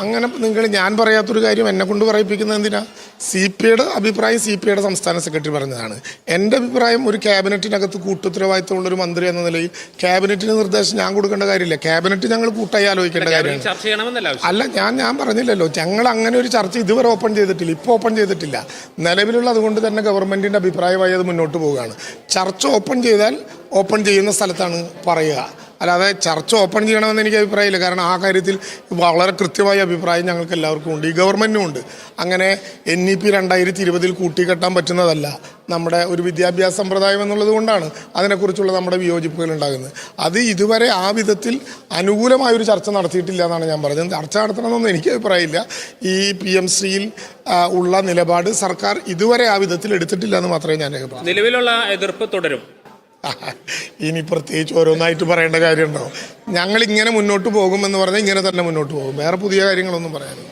അങ്ങനെ നിങ്ങൾ ഞാൻ പറയാത്തൊരു കാര്യം എന്നെ കൊണ്ട് പറയിപ്പിക്കുന്നത് എന്തിനാ? സി പി ഐയുടെ അഭിപ്രായം സി പി ഐയുടെ സംസ്ഥാന സെക്രട്ടറി പറഞ്ഞതാണ്. എന്റെ അഭിപ്രായം ഒരു ക്യാബിനറ്റിനകത്ത് കൂട്ടുത്തരവാദിത്തമുള്ള ഒരു മന്ത്രി എന്ന നിലയിൽ ക്യാബിനറ്റിന് നിർദ്ദേശം ഞാൻ കൊടുക്കേണ്ട കാര്യമില്ല. ക്യാബിനറ്റ് ഞങ്ങൾ കൂട്ടായി ആലോചിക്കേണ്ട കാര്യമാണ്. അല്ല ഞാൻ ഞാൻ പറഞ്ഞില്ലല്ലോ. ഞങ്ങൾ അങ്ങനെ ഒരു ചർച്ച ഇതുവരെ ഓപ്പൺ ചെയ്തിട്ടില്ല. ഇപ്പോൾ ഓപ്പൺ ചെയ്തിട്ടില്ല. നിലവിലുള്ള അതുകൊണ്ട് തന്നെ ഗവൺമെന്റിന്റെ അഭിപ്രായമായി അത് മുന്നോട്ട് പോവുകയാണ്. ചർച്ച ഓപ്പൺ ചെയ്താൽ ഓപ്പൺ ചെയ്യുന്ന സ്ഥലത്താണ് പറയുക. അല്ലാതെ ചർച്ച ഓപ്പൺ ചെയ്യണമെന്ന് എനിക്ക് അഭിപ്രായമില്ല. കാരണം ആ കാര്യത്തിൽ വളരെ കൃത്യമായ അഭിപ്രായം ഞങ്ങൾക്ക് എല്ലാവർക്കും ഉണ്ട്. ഈ ഗവൺമെന്റും ഉണ്ട്. അങ്ങനെ എൻ ഇ പി രണ്ടായിരത്തി ഇരുപതിൽ കൂട്ടിക്കെട്ടാൻ പറ്റുന്നതല്ല നമ്മുടെ ഒരു വിദ്യാഭ്യാസ സമ്പ്രദായം എന്നുള്ളത് കൊണ്ടാണ് അതിനെക്കുറിച്ചുള്ള നമ്മുടെ വിയോജിപ്പുകൾ ഉണ്ടാകുന്നത്. അത് ഇതുവരെ ആ വിധത്തിൽ അനുകൂലമായൊരു ചർച്ച നടത്തിയിട്ടില്ല എന്നാണ് ഞാൻ പറഞ്ഞത്. ചർച്ച നടത്തണമെന്നൊന്നും എനിക്ക് അഭിപ്രായമില്ല. ഈ പി എം സിയിൽ ഉള്ള നിലപാട് സർക്കാർ ഇതുവരെ ആ വിധത്തിൽ എടുത്തിട്ടില്ല എന്ന് മാത്രമേ ഞാൻ നിലവിലുള്ള എതിർപ്പ് തുടരും. ഇനി പ്രത്യേകിച്ച് ഓരോന്നായിട്ട് പറയേണ്ട കാര്യമുണ്ടോ? ഞങ്ങൾ ഇങ്ങനെ മുന്നോട്ട് പോകുമെന്ന് പറഞ്ഞാൽ ഇങ്ങനെ തന്നെ മുന്നോട്ട് പോകും. വേറെ പുതിയ കാര്യങ്ങളൊന്നും പറയാനില്ല.